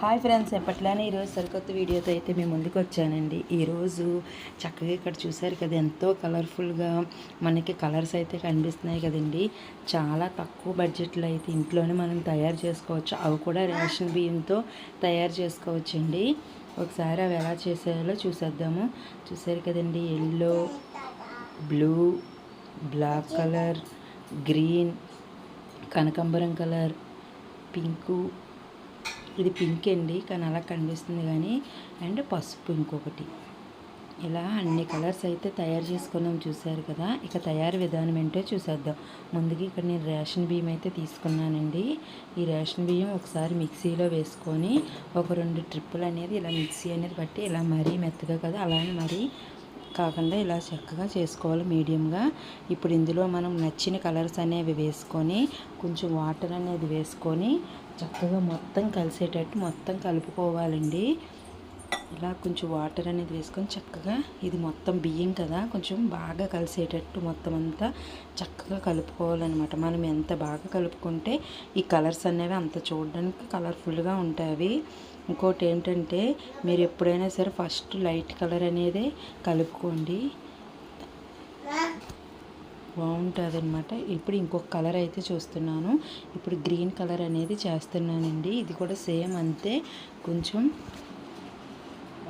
Hi friends ఎప్పట్లానే ఈరోజు సరికొత్త వీడియోతో అయితే మేము ముందుకు వచ్చానండి. ఈరోజు చక్కగా ఇక్కడ చూసారు కదా ఎంతో కలర్ఫుల్గా మనకి కలర్స్ అయితే కనిపిస్తున్నాయి కదండి. చాలా తక్కువ బడ్జెట్లో అయితే ఇంట్లోనే మనం తయారు చేసుకోవచ్చు. అవి కూడా రేషన్ బియ్యంతో తయారు చేసుకోవచ్చండి. ఒకసారి అవి ఎలా చేసేయాలో చూసేద్దాము. చూసారు కదండి yellow blue black colour green కనకాంబరం కలర్ పింకు ఇది పింక్ అండి కానీ అలా కనిపిస్తుంది కానీ అండ్ పసుపు ఇంకొకటి. ఇలా అన్ని కలర్స్ అయితే తయారు చేసుకున్నాం చూసారు కదా. ఇక తయారు విధానం ఏంటో చూసేద్దాం. ముందుగా ఇక్కడ నేను రేషన్ బియ్యం అయితే తీసుకున్నానండి. ఈ రేషన్ బియ్యం ఒకసారి మిక్సీలో వేసుకొని ఒక రెండు ట్రిప్పులు అనేది ఇలా మిక్సీ అనేది పట్టి ఇలా మరీ మెత్తగా కదా అలానే మరీ కాకుండా ఇలా చక్కగా చేసుకోవాలి మీడియంగా. ఇప్పుడు ఇందులో మనం నచ్చిన కలర్స్ అనేవి వేసుకొని కొంచెం వాటర్ అనేది వేసుకొని చక్కగా మొత్తం కలిసేటట్టు మొత్తం కలుపుకోవాలండి. ఇలా కొంచెం వాటర్ అనేది వేసుకొని చక్కగా ఇది మొత్తం బియ్యం కదా కొంచెం బాగా కలిసేటట్టు మొత్తం అంతా చక్కగా కలుపుకోవాలన్నమాట. మనం ఎంత బాగా కలుపుకుంటే ఈ కలర్స్ అనేవి అంత చూడడానికి కలర్ఫుల్గా ఉంటాయి. ఇంకోటి ఏంటంటే మీరు ఎప్పుడైనా సరే ఫస్ట్ లైట్ కలర్ అనేది కలుపుకోండి. బాగుంటుంది అనమాట ఇప్పుడు ఇంకొక కలర్ అయితే చూస్తున్నాను. ఇప్పుడు గ్రీన్ కలర్ అనేది చేస్తున్నానండి. ఇది కూడా సేమ్ అంతే. కొంచెం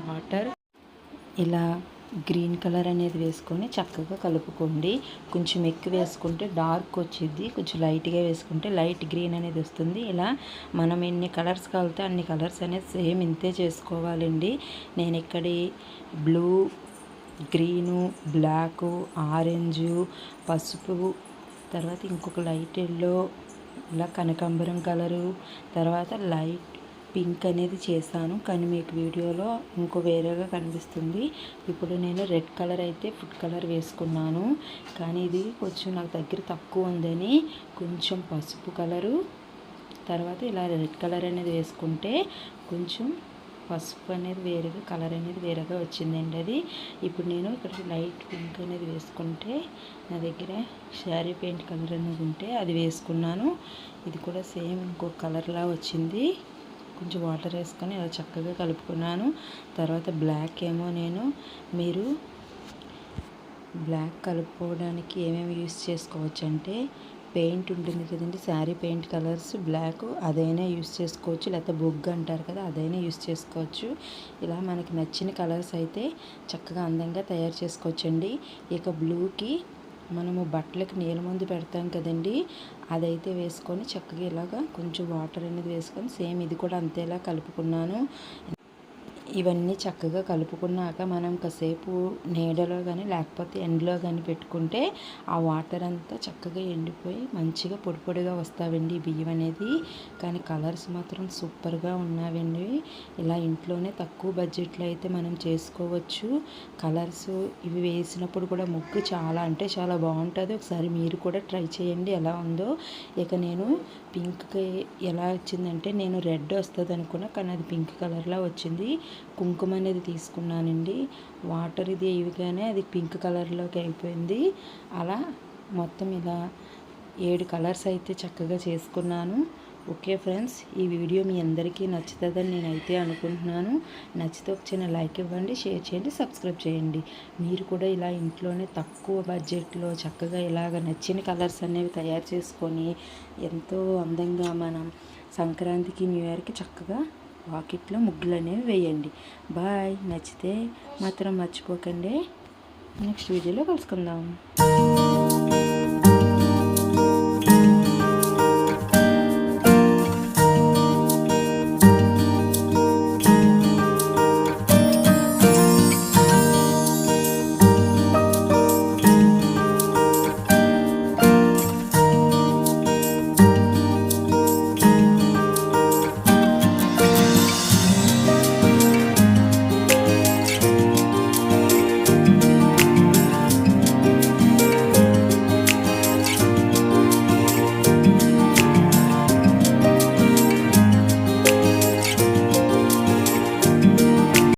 వాటర్ ఇలా గ్రీన్ కలర్ అనేది వేసుకొని చక్కగా కలుపుకోండి. కొంచెం ఎక్కువ వేసుకుంటే డార్క్ వచ్చింది కొంచెం లైట్గా వేసుకుంటే లైట్ గ్రీన్ అనేది వస్తుంది. ఇలా మనం ఎన్ని కలర్స్ కలితే అన్ని కలర్స్ అనేది సేమ్ ఇంతే చేసుకోవాలండి. నేను ఇక్కడి బ్లూ గ్రీను బ్లాకు ఆరెంజు పసుపు తర్వాత ఇంకొక లైట్ ఎల్లో ఇలా కనకాంబరం కలరు తర్వాత లైట్ పింక్ అనేది చేశాను. కానీ మీకు వీడియోలో ఇంకో వేరేగా కనిపిస్తుంది. ఇప్పుడు నేను రెడ్ కలర్ అయితే ఫుడ్ కలర్ వేసుకున్నాను. కానీ ఇది కొంచెం నాకు దగ్గర తక్కువ ఉందని కొంచెం పసుపు కలరు తర్వాత ఇలా రెడ్ కలర్ అనేది వేసుకుంటే కొంచెం పసుపు అనేది వేరేగా కలర్ అనేది వేరేగా వచ్చిందండి అది. ఇప్పుడు నేను ఇక్కడ లైట్ పింక్ అనేది వేసుకుంటే నా దగ్గర శారీ పెయింట్ కలర్ అనేది ఉంటే అది వేసుకున్నాను. ఇది కూడా సేమ్ ఇంకో కలర్లా వచ్చింది. కొంచెం వాటర్ వేసుకొని ఇలా చక్కగా కలుపుకున్నాను. తర్వాత బ్లాక్ ఏమో నేను. మీరు బ్లాక్ కలుపుకోవడానికి ఏమేమి యూస్ చేసుకోవచ్చు అంటే పెయింట్ ఉంటుంది కదండి శారీ పెయింట్ కలర్స్ బ్లాక్ అదైనా యూస్ చేసుకోవచ్చు. లేకపోతే బొగ్గు అంటారు కదా అదైనా యూస్ చేసుకోవచ్చు. ఇలా మనకి నచ్చిన కలర్స్ అయితే చక్కగా అందంగా తయారు చేసుకోవచ్చండి. ఇక బ్లూకి మనము బట్టలకు నీళ్ళ ముందు పెడతాం కదండి అదైతే వేసుకొని చక్కగా ఇలాగా కొంచెం వాటర్ అనేది వేసుకొని సేమ్ ఇది కూడా అంతేలా కలుపుకున్నాను. ఇవన్నీ చక్కగా కలుపుకున్నాక మనం కాసేపు నీడలో కానీ లేకపోతే ఎండలో కానీ పెట్టుకుంటే ఆ వాటర్ అంతా చక్కగా ఎండిపోయి మంచిగా పొడి పొడిగా వస్తావండి బియ్యం అనేది. కానీ కలర్స్ మాత్రం సూపర్గా ఉన్నావండి. ఇలా ఇంట్లోనే తక్కువ బడ్జెట్లో అయితే మనం చేసుకోవచ్చు. కలర్స్ ఇవి వేసినప్పుడు కూడా ముగ్గు చాలా అంటే చాలా బాగుంటుంది. ఒకసారి మీరు కూడా ట్రై చేయండి ఎలా ఉందో. ఇక నేను పింక్కి ఎలా వచ్చిందంటే నేను రెడ్ వస్తుంది అనుకున్నా కానీ అది పింక్ కలర్లో వచ్చింది. కుంకుమ అనేది తీసుకున్నానండి. వాటర్ ఇది ఇవిగానే అది పింక్ కలర్లోకి అయిపోయింది. అలా మొత్తం ఇలా ఏడు కలర్స్ అయితే చక్కగా చేసుకున్నాను. ఓకే ఫ్రెండ్స్ ఈ వీడియో మీ అందరికీ నచ్చుతుందని నేనైతే అనుకుంటున్నాను. నచ్చితే ఒక చిన్న లైక్ ఇవ్వండి షేర్ చేయండి సబ్స్క్రైబ్ చేయండి. మీరు కూడా ఇలా ఇంట్లోనే తక్కువ బడ్జెట్లో చక్కగా ఇలాగ నచ్చిన కలర్స్ అనేవి తయారు చేసుకొని ఎంతో అందంగా మనం సంక్రాంతికి న్యూ ఇయర్కి చక్కగా వాకిట్లో ముగ్గులు అనేవి వేయండి. బాయ్. నచ్చితే మాత్రం మర్చిపోకండి. నెక్స్ట్ వీడియోలో కలుసుకుందాం.